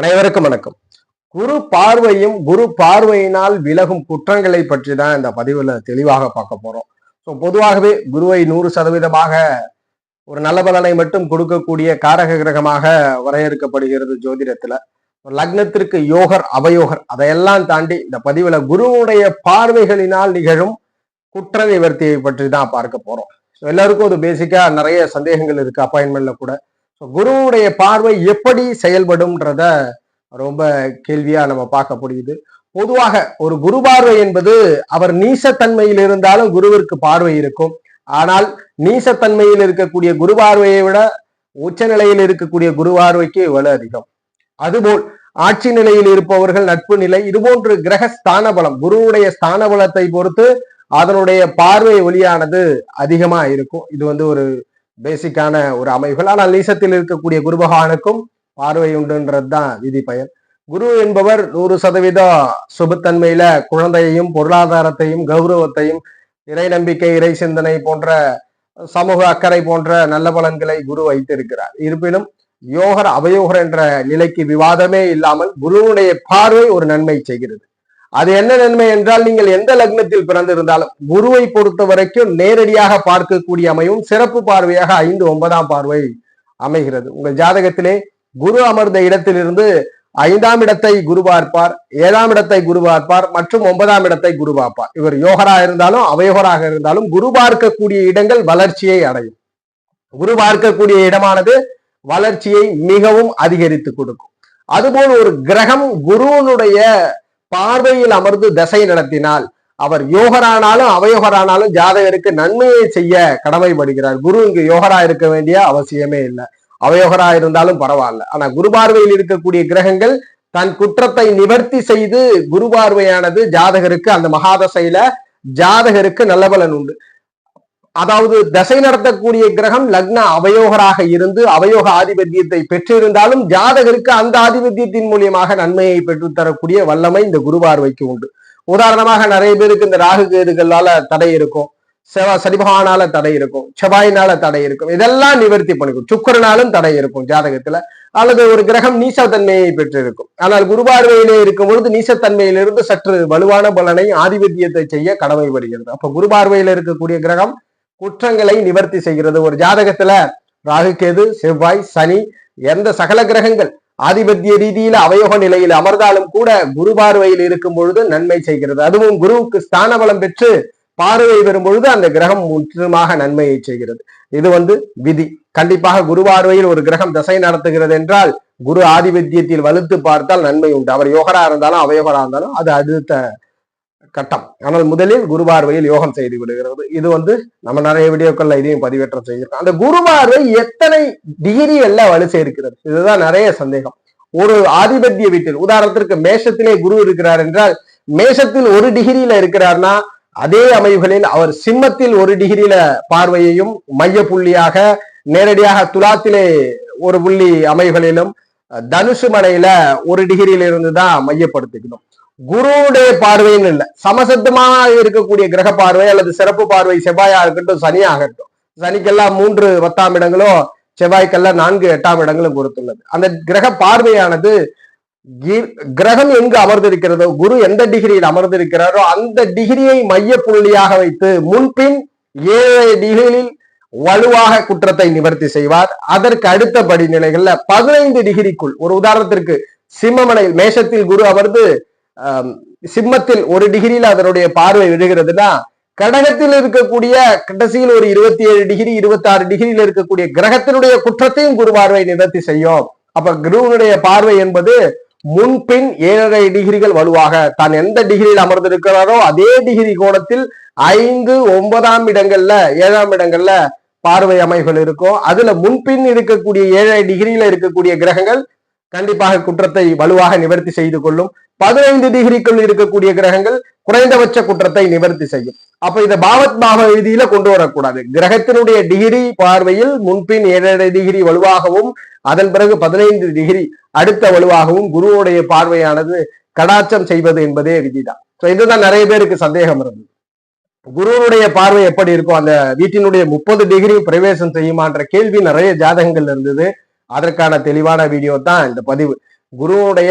அனைவருக்கும் வணக்கம். குரு பார்வையும் குரு பார்வையினால் விலகும் குற்றங்களை பற்றி தான் இந்த பதிவுல தெளிவாக பார்க்க போறோம். ஸோ பொதுவாகவே குருவை நூறு சதவீதமாக ஒரு நல்ல பலனை மட்டும் கொடுக்கக்கூடிய காரக கிரகமாக வரையறுக்கப்படுகிறது ஜோதிடத்துல. லக்னத்திற்கு யோகர் அவயோகர் அதையெல்லாம் தாண்டி இந்த பதிவுல குருவுடைய பார்வைகளினால் நிகழும் குற்ற நிவர்த்தியை பற்றி தான் பார்க்க போறோம். ஸோ எல்லாருக்கும் ஒரு பேசிக்கா நிறைய சந்தேகங்கள் இருக்கு அப்பாயின்மெண்ட்ல கூட. ஸோ குருவுடைய பார்வை எப்படி செயல்படும்ன்றத ரொம்ப கேள்வியா நம்ம பார்க்க முடியுது. பொதுவாக ஒரு குரு பார்வை என்பது அவர் நீசத்தன்மையில் இருந்தாலும் குருவிற்கு பார்வை இருக்கும். ஆனால் நீசத்தன்மையில் இருக்கக்கூடிய குரு பார்வையை விட உச்ச நிலையில் இருக்கக்கூடிய குரு பார்வைக்கு வலு அதிகம். அதுபோல் ஆட்சி நிலையில் இருப்பவர்கள் நட்பு நிலை இதுபோன்று கிரக ஸ்தான பலம் குருவுடைய ஸ்தான பலத்தை பொறுத்து அதனுடைய பார்வை ஒளியானது அதிகமா இருக்கும். இது வந்து ஒரு பேசிக்கான ஒரு அமைப்புகள். ஆனால் நீசத்தில் இருக்கக்கூடிய குருபகவானுக்கும் பார்வை உண்டுன்றது தான் விதி பயன். குரு என்பவர் நூறு சதவீத சுபத்தன்மையில குழந்தையையும் பொருளாதாரத்தையும் கௌரவத்தையும் இறை நம்பிக்கை இறை சிந்தனை போன்ற சமூக அக்கறை போன்ற நல்ல பலன்களை குரு வைத்திருக்கிறார். இருப்பினும் யோகர் அவயோகர் என்ற நிலைக்கு விவாதமே இல்லாமல் குருவுடைய பார்வை ஒரு நன்மை செய்கிறது. அது என்ன நன்மை என்றால் நீங்கள் எந்த லக்னத்தில் பிறந்திருந்தாலும் குருவை பொறுத்த வரைக்கும் நேரடியாக பார்க்கக்கூடிய அமையும் சிறப்பு பார்வையாக ஐந்து ஒன்பதாம் பார்வை அமைகிறது. உங்கள் ஜாதகத்திலே குரு அமர்ந்த இடத்திலிருந்து ஐந்தாம் இடத்தை குரு பார்ப்பார் ஏழாம் இடத்தை குரு பார்ப்பார் மற்றும் ஒன்பதாம் இடத்தை குரு பார்ப்பார். இவர் யோகரா இருந்தாலும் அவயோகராக இருந்தாலும் குரு பார்க்கக்கூடிய இடங்கள் வளர்ச்சியை அடையும். குரு பார்க்கக்கூடிய இடமானது வளர்ச்சியை மிகவும் அதிகரித்து கொடுக்கும். அதுபோல் ஒரு கிரகம் குருவனுடைய பார்வையில் அமர்ந்து தசை நடத்தினால் அவர் யோகரானாலும் அவயோகரானாலும் ஜாதகருக்கு நன்மையை செய்ய கடமைப்படுகிறார். குரு இங்கு யோகரா இருக்க வேண்டிய அவசியமே இல்லை. அவயோகரா இருந்தாலும் பரவாயில்ல. ஆனா குரு பார்வையில் இருக்கக்கூடிய கிரகங்கள் தன் குற்றத்தை நிவர்த்தி செய்து குரு பார்வையானது ஜாதகருக்கு அந்த மகாதசையில ஜாதகருக்கு நல்ல பலன் உண்டு. அதாவது தசை நடத்தக்கூடிய கிரகம் லக்ன அவயோகராக இருந்து அவயோக ஆதிபத்தியத்தை பெற்றிருந்தாலும் ஜாதகருக்கு அந்த ஆதிபத்தியத்தின் மூலியமாக நன்மையை பெற்றுத்தரக்கூடிய வல்லமை இந்த குருபார்வைக்கு உண்டு. உதாரணமாக நிறைய பேருக்கு இந்த ராகு கேதுகளால தடை இருக்கும். செவா சரிபகானால தடை இருக்கும். செவ்வாயினால தடை இருக்கும். இதெல்லாம் நிவர்த்தி பண்ணிக்கும். சுக்கரனாலும் தடை இருக்கும் ஜாதகத்துல. அல்லது ஒரு கிரகம் நீசத்தன்மையை பெற்றிருக்கும். ஆனால் குருபார்வையிலே இருக்கும் பொழுது நீசத்தன்மையிலிருந்து சற்று வலுவான பலனை ஆதிபத்தியத்தை செய்ய கடமைப்படுகிறது அப்ப குருபார்வையில இருக்கக்கூடிய கிரகம் குற்றங்களை நிவர்த்தி செய்கிறது. ஒரு ஜாதகத்துல ராகுகேது செவ்வாய் சனி எந்த சகல கிரகங்கள் ஆதிபத்திய ரீதியில அவயோக நிலையில் அமர்ந்தாலும் கூட குரு பார்வையில் இருக்கும் பொழுது நன்மை செய்கிறது. அதுவும் குருவுக்கு ஸ்தான பலம் பெற்று பார்வை பெறும் பொழுது அந்த கிரகம் முற்றிலுமாக நன்மையை செய்கிறது. இது வந்து விதி. கண்டிப்பாக குரு பார்வையில் ஒரு கிரகம் தசை நடத்துகிறது என்றால் குரு ஆதிபத்தியத்தில் வலுத்து பார்த்தால் நன்மை உண்டு. அவர் யோகரா இருந்தாலும் அவயோகரா இருந்தாலும் அது அடுத்த கட்டம். ஆனால் முதலில் குரு பார்வையில் யோகம் செய்து விடுகிறது. இது வந்து நம்ம நிறைய வீடியோக்கள்ல இதையும் பதிவேற்றம் செய்திருக்கோம். அந்த குருபார்வை எத்தனை டிகிரி எல்லாம் வலு சேர்க்கிறது? இதுதான் நிறைய சந்தேகம். ஒரு ஆதிபத்திய வீட்டில் உதாரணத்திற்கு மேஷத்திலே குரு இருக்கிறார் என்றால் மேஷத்தில் ஒரு டிகிரியில இருக்கிறார்னா அதே அமைவுகளில் அவர் சிம்மத்தில் ஒரு டிகிரியில பார்வையையும் மைய புள்ளியாக நேரடியாக துலாத்திலே ஒரு புள்ளி அமைவுகளிலும் தனுசு மலையில ஒரு டிகிரியில இருந்து தான் மையப்படுத்திக்கணும். குருவுடைய பார்வைன்னு இல்லை. சமசத்துமாக இருக்கக்கூடிய கிரக பார்வை அல்லது சிறப்பு பார்வை செவ்வாயா இருக்கட்டும் சனியாகட்டும் சனிக்கெல்லாம் மூன்று பத்தாம் இடங்களும் செவ்வாய்க்கெல்லாம் நான்கு எட்டாம் இடங்களும் கொடுத்துள்ளது. அந்த கிரக பார்வையானது கிரகம் எங்கு அமர்ந்திருக்கிறதோ குரு எந்த டிகிரியில் அமர்ந்திருக்கிறாரோ அந்த டிகிரியை மைய புள்ளியாக வைத்து முன்பின் ஏழு டிகிரியில் வலுவாக குற்றத்தை நிவர்த்தி செய்வார். அதற்கு அடுத்த படிநிலைகள்ல பதினைந்து டிகிரிக்குள் ஒரு உதாரணத்திற்கு சிம்மமனை மேஷத்தில் குரு அமர்ந்து சிம்மத்தில் ஒரு டிகிரியில் அதனுடைய பார்வை விழுகிறதுனா கடகத்தில் இருக்கக்கூடிய கடைசியில் ஒரு இருபத்தி ஏழு டிகிரி இருபத்தி ஆறு டிகிரியில இருக்கக்கூடிய கிரகத்தினுடைய குற்றத்தையும் குரு பார்வை நிவர்த்தி செய்யும். அப்ப குருவனுடைய பார்வை என்பது முன்பின் ஏழரை டிகிரிகள் வலுவாக தான் எந்த டிகிரியில் அமர்ந்திருக்கிறாரோ அதே டிகிரி கோணத்தில் ஐந்து ஒன்பதாம் இடங்கள்ல ஏழாம் இடங்கள்ல பார்வை அமைகள் இருக்கும். அதுல முன்பின் இருக்கக்கூடிய ஏழரை டிகிரியில இருக்கக்கூடிய கிரகங்கள் கண்டிப்பாக குற்றத்தை வலுவாக நிவர்த்தி செய்து கொள்ளும். பதினைந்து டிகிரிக்குள் இருக்கக்கூடிய கிரகங்கள் குறைந்தபட்ச குற்றத்தை நிவர்த்தி செய்யும். அப்ப இதை பாவத் பாவ விதியில கொண்டு வரக்கூடாது. கிரகத்தினுடைய டிகிரி பார்வையில் முன்பின் ஏழரை டிகிரி வலுவாகவும் அதன் பிறகு பதினைந்து டிகிரி அடுத்த வலுவாகவும் குருவுடைய பார்வையானது கடாச்சம் செய்வது என்பதே விதிதான். ஸோ இதுதான் நிறைய பேருக்கு சந்தேகம் இருந்தது. குருவனுடைய பார்வை எப்படி இருக்கும் அந்த வீட்டினுடைய முப்பது டிகிரி பிரவேசம் செய்யுமான்ற கேள்வி நிறைய ஜாதகங்கள் இருந்தது. அதற்கான தெளிவான வீடியோ தான் இந்த பதிவு. குருவுடைய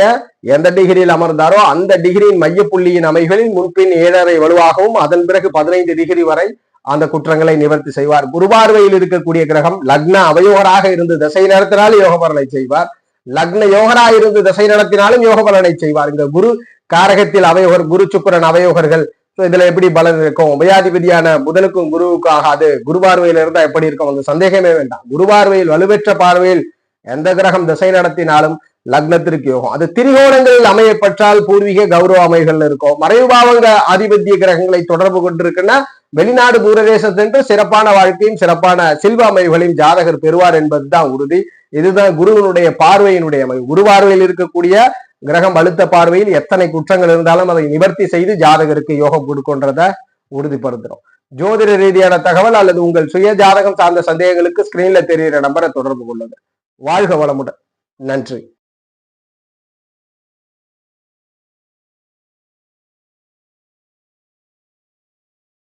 எந்த டிகிரியில் அமர்ந்தாரோ அந்த டிகிரியின் மையப்புள்ளியின் அமைகளில் முன்பின் ஏழரை வலுவாகவும் அதன் பிறகு பதினைந்து டிகிரி வரை அந்த குற்றங்களை நிவர்த்தி செய்வார். குருபார்வையில் இருக்கக்கூடிய கிரகம் லக்ன அவயோகராக இருந்து திசை நடத்தினாலும் யோக பலனை செய்வார். லக்ன யோகராக இருந்து திசை நடத்தினாலும் யோக பலனை செய்வார். இந்த குரு காரகத்தில் அவயோகர் குரு சுக்கரன் அவயோகர்கள். இதுல எப்படி பலன் இருக்கும்? உபயாதிபதியான புதனுக்கும் குருவுக்கும் ஆகாது. குருபார்வையில் இருந்தா எப்படி இருக்கும்? அந்த சந்தேகமே வேண்டாம். குரு பார்வையில் வலுப்பெற்ற பார்வையில் எந்த கிரகம் திசை நடத்தினாலும் லக்னத்திற்கு யோகம். அது திரிகோணங்களில் அமையப்பட்டால் பூர்வீக கௌரவ அமைகள் இருக்கும். மறைவு பாவங்க ஆதிபத்திய கிரகங்களை தொடர்பு கொண்டிருக்குன்னா வெளிநாடு தூரதேசத்தின்று சிறப்பான வாழ்க்கையும் சிறப்பான செல்வ அமைவுகளையும் ஜாதகர் பெறுவார் என்பதுதான் உறுதி. இதுதான் குருவனுடைய பார்வையினுடைய அமைவு. குரு பார்வையில் இருக்கக்கூடிய கிரகம் அழுத்த பார்வையில் எத்தனை குற்றங்கள் இருந்தாலும் அதை நிவர்த்தி செய்து ஜாதகருக்கு யோகம் கொடுக்கின்றத உறுதிப்படுத்துறோம். ஜோதிட ரீதியான தகவல் அல்லது உங்கள் சுய ஜாதகம் சார்ந்த சந்தேகங்களுக்கு ஸ்கிரீன்ல தெரிகிற நம்பரை தொடர்பு கொள்ளுங்க. வாழ்க வளமுடன். நன்றி.